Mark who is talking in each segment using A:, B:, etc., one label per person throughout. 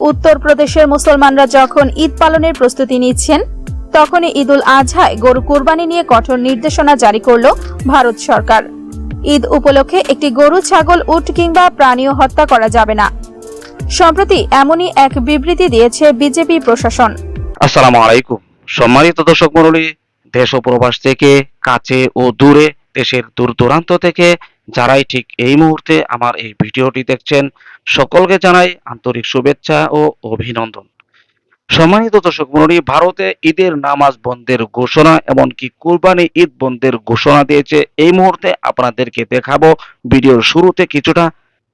A: উত্তরপ্রদেশের মুসলমানরা যখন ঈদ পালনের প্রস্তুতি নিচ্ছেন, তখনই ঈদুল আজহায় গরু কুরবানি নিয়ে কঠোর নির্দেশনা জারি করল ভারত সরকার। ঈদ উপলক্ষে একটি গরু, ছাগল, উট কিংবা প্রাণীও হত্যা করা যাবে না। সম্প্রতি এমনই এক বিবৃতি দিয়েছে বিজেপি প্রশাসন।
B: আসসালামু আলাইকুম। সম্মানিত দর্শক মণ্ডলী, দেশ ও প্রবাস থেকে কাছে ও দূরে, দেশের দূর দূরান্ত থেকে যারাই ঠিক এই মুহূর্তে আমার এই ভিডিওটি দেখছেন, সকলকে জানাই আন্তরিক শুভেচ্ছা ও অভিনন্দন। সম্মানিত দর্শক মণ্ডলী, ভারতে ঈদের নামাজ বন্ধের ঘোষণা এমনকি কুরবানি ঈদ বন্ধের ঘোষণা দিয়েছে। এই মুহূর্তে আপনাদেরকে দেখাবো ভিডিওর শুরুতে কিছুটা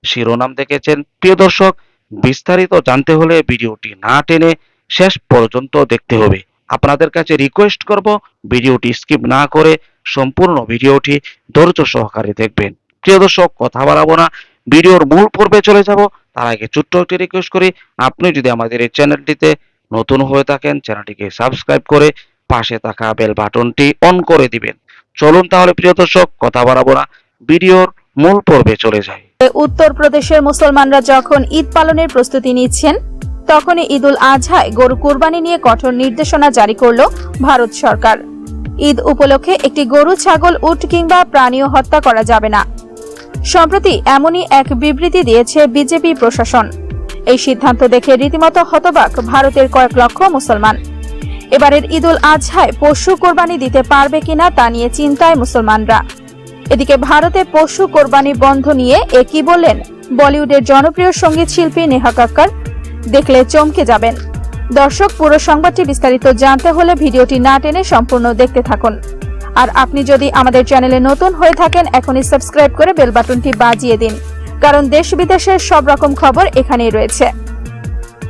B: শিরোনাম দেখেছেন। প্রিয় দর্শক, বিস্তারিত জানতে হলে ভিডিওটি না টেনে শেষ পর্যন্ত দেখতে হবে। আপনাদের কাছে রিকোয়েস্ট করব ভিডিওটি স্কিপ না করে সম্পূর্ণ ভিডিওটি ধৈর্য সহকারে দেখবেন। প্রিয় দর্শক, কথা বাড়াবো না। ভিডিওর মূল পর্বে চলে যাব। তার আগে ছোট্ট একটি রিকোয়েস্ট করি, আপনি যদি আমাদের এই চ্যানেলটিতে নতুন হয়ে থাকেন চ্যানেলটিকে সাবস্ক্রাইব করে পাশে থাকা বেল বাটনটি অন করে দিবেন। চলুন তাহলে, প্রিয় দর্শক, কথা বাড়াবো না। ভিডিওর মূল পর্বে চলে যাই।
A: উত্তরপ্রদেশের মুসলমানরা যখন ঈদ পালনের প্রস্তুতি নিচ্ছেন, তখনই ঈদুল আজহায় গরু কুরবানি নিয়ে কঠোর নির্দেশনা জারি করল ভারত সরকার। ঈদ উপলক্ষে একটি গরু, ছাগল, উট কিংবা প্রাণীও হত্যা করা যাবে না। সম্প্রতি এমনই এক বিবৃতি দিয়েছে বিজেপি প্রশাসন। এই সিদ্ধান্ত দেখে রীতিমতো হতবাক ভারতের কয়েক লক্ষ মুসলমান। এবারের ঈদুল আজহায় পশু কোরবানি দিতে পারবে কিনা তা নিয়ে চিন্তায় মুসলমানরা। এদিকে ভারতে পশু কোরবানি বন্ধ নিয়ে এ কি বললেন বলিউডের জনপ্রিয় সংগীত শিল্পী নেহা কাক্কর? দেখলে চমকে যাবেন। দর্শক পুরো সংবাদটি বিস্তারিত জানতে হলে ভিডিওটি না টেনে সম্পূর্ণ দেখতে থাকুন। আর আপনি যদি আমাদের চ্যানেলে নতুন হয়ে থাকেন, এখনই সাবস্ক্রাইব করে বেল বাটনটি বাজিয়ে দিন, কারণ দেশ বিদেশের সব রকম খবর এখানেই রয়েছে।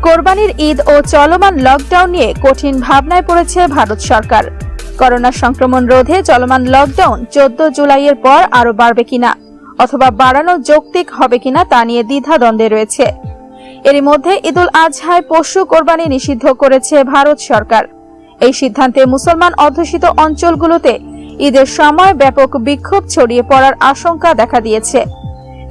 A: কোরবানির ঈদ ও চলমান লকডাউন নিয়ে কঠিন ভাবনায় পড়েছে ভারত সরকার। করোনা সংক্রমণ রোধে চলমান লকডাউন চোদ্দ জুলাইয়ের পর আরও বাড়বে কিনা, অথবা বাড়ানো যৌক্তিক হবে কিনা তা নিয়ে দ্বিধাদ্বন্দ্বে রয়েছে। এরই মধ্যে ঈদুল আজহায় পশু কোরবানি নিষিদ্ধ করেছে ভারত সরকার। এই সিদ্ধান্তে মুসলমান অধ্যুষিত অঞ্চলগুলোতে ঈদের সময় ব্যাপক বিক্ষোভ ছড়িয়ে পড়ার আশঙ্কা দেখা দিয়েছে।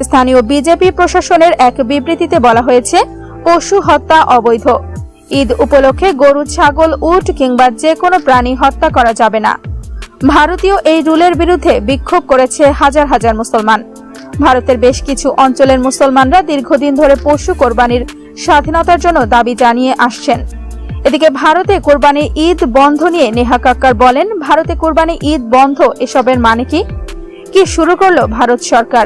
A: স্থানীয় বিজেপি প্রশাসনের এক বিবৃতিতে বলা হয়েছে, পশু হত্যা অবৈধ। ঈদ উপলক্ষে গরু, ছাগল, উট কিংবা যে কোনো প্রাণী হত্যা করা যাবে না। ভারতীয় এই রুলের বিরুদ্ধে বিক্ষোভ করেছে হাজার হাজার মুসলমান। ভারতের বেশ কিছু অঞ্চলের মুসলমানরা দীর্ঘদিন ধরে পশু কোরবানির স্বাধীনতার জন্য দাবি জানিয়ে আসছেন। এদিকে ভারতে কোরবানি ঈদ বন্ধ নিয়ে নেহা কাক্কার বলেন, ভারতে কোরবানি ঈদ বন্ধ, এসবের মানে কি? কি শুরু করল ভারত সরকার?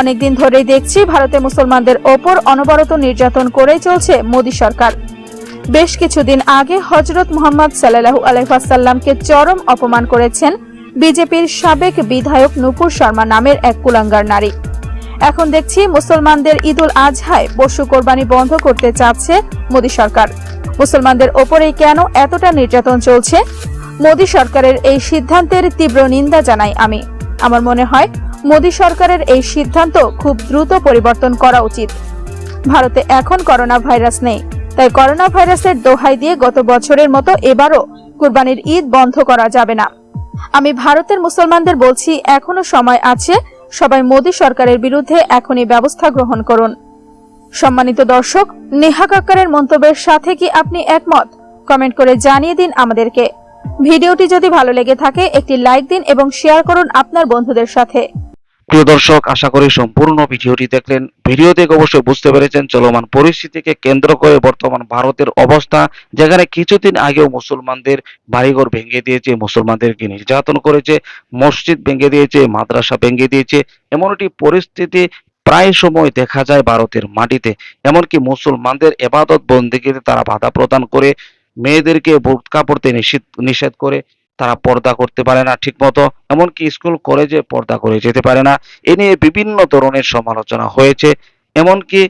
A: অনেকদিন ধরেই দেখছি ভারতে মুসলমানদের ওপর অনবরত নির্যাতন করেই চলছে মোদী সরকার। বেশ কিছুদিন আগে হজরত মোহাম্মদ সাল্লাহু আলহাসাল্লামকে চরম অপমান করেছেন বিজেপির সাবেক বিধায়ক নুপুর শর্মা নামের এক কুলাঙ্গার নারী। এখন দেখছি মুসলমানদের ঈদুল আজহায় পশু কোরবানি বন্ধ করতে চাচ্ছে মোদী সরকার। মুসলমানদের ওপরেই কেন এতটা নির্যাতন চলছে? মোদী সরকারের এই সিদ্ধান্তের তীব্র নিন্দা জানাই আমি। আমার মনে হয়, মোদী সরকারের এই সিদ্ধান্ত খুব দ্রুত পরিবর্তন করা উচিত। ভারতে এখন করোনা ভাইরাস নেই, তাই করোনা ভাইরাসের দোহাই দিয়ে গত বছরের মতো এবারও কুরবানির ঈদ বন্ধ করা যাবে না। আমি ভারতের মুসলমানদের বলছি, এখনও সময় আছে, সবাই মোদী সরকারের বিরুদ্ধে এখনই ব্যবস্থা গ্রহণ করুন। সম্মানিত দর্শক, নেহা কাক্কারের মন্তব্যের সাথে কি আপনি একমত? কমেন্ট করে জানিয়ে দিন আমাদেরকে। ভিডিওটি যদি ভালো লেগে থাকে, একটি লাইক দিন এবং শেয়ার করুন আপনার বন্ধুদের সাথে।
B: প্রিয় দর্শক, আশা করি সম্পূর্ণ ভিডিওটি দেখলেন। ভিডিও দেখে অবশ্যই বুঝতে পেরেছেন চলমান পরিস্থিতিকে কেন্দ্র করে বর্তমান ভারতের অবস্থা, যেখানে কিছুদিন আগেও মুসলমানদের বাড়িঘর ভেঙে দিয়েছে, মুসলমানদেরকে নির্যাতন করেছে, মসজিদ ভেঙে দিয়েছে, মাদ্রাসা ভেঙে দিয়েছে। এমন একটি পরিস্থিতি প্রায় সময় দেখা যায় ভারতের মাটিতে, এমনকি মুসলমানদের এবাদত বন্দিগিতে তারা বাধা প্রদান করে, মেয়েদেরকে বোরকা পড়তে নিষেধ নিষেধ করে, তারা পর্দা করতে পারে না ঠিকমতো, এমনকি স্কুল, কলেজে পর্দা করে যেতে পারে না। এ নিয়ে বিভিন্ন ধরনের সমালোচনা হয়েছে, এমনকি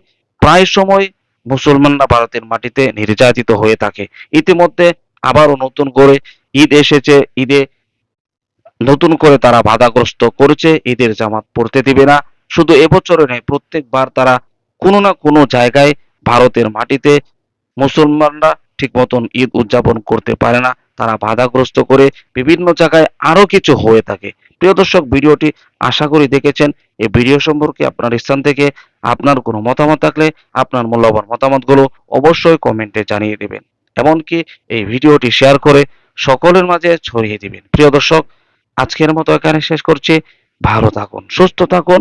B: প্রায় সময় মুসলমানরা ভারতের মাটিতে নির্যাতিত হয়ে থাকে। ইতিমধ্যে আবারও নতুন করে ঈদ এসেছে, ঈদে নতুন করে তারা বাধাগ্রস্ত করেছে, ঈদের জামাত পড়তে দিবে না। শুধু এবছরে নয়, প্রত্যেকবার তারা কোনো না কোনো জায়গায় ভারতের মাটিতে মুসলমানরা ঠিক মতন ঈদ উদযাপন করতে পারে না। তারা বাধাগ্রস্ত করে বিভিন্ন জায়গায় আরও কিছু হয়ে থাকে। প্রিয় দর্শক, ভিডিওটি আশা করি দেখেছেন। এই ভিডিও সম্পর্কে আপনার স্থান থেকে আপনার কোনো মতামত থাকলে আপনার মূল্যবান মতামতগুলো অবশ্যই কমেন্টে জানিয়ে দিবেন। এমনকি এই ভিডিওটি শেয়ার করে সকলের মাঝে ছড়িয়ে দিবেন। প্রিয় দর্শক, আজকের মতো এখানে শেষ করছি। ভালো থাকুন, সুস্থ থাকুন।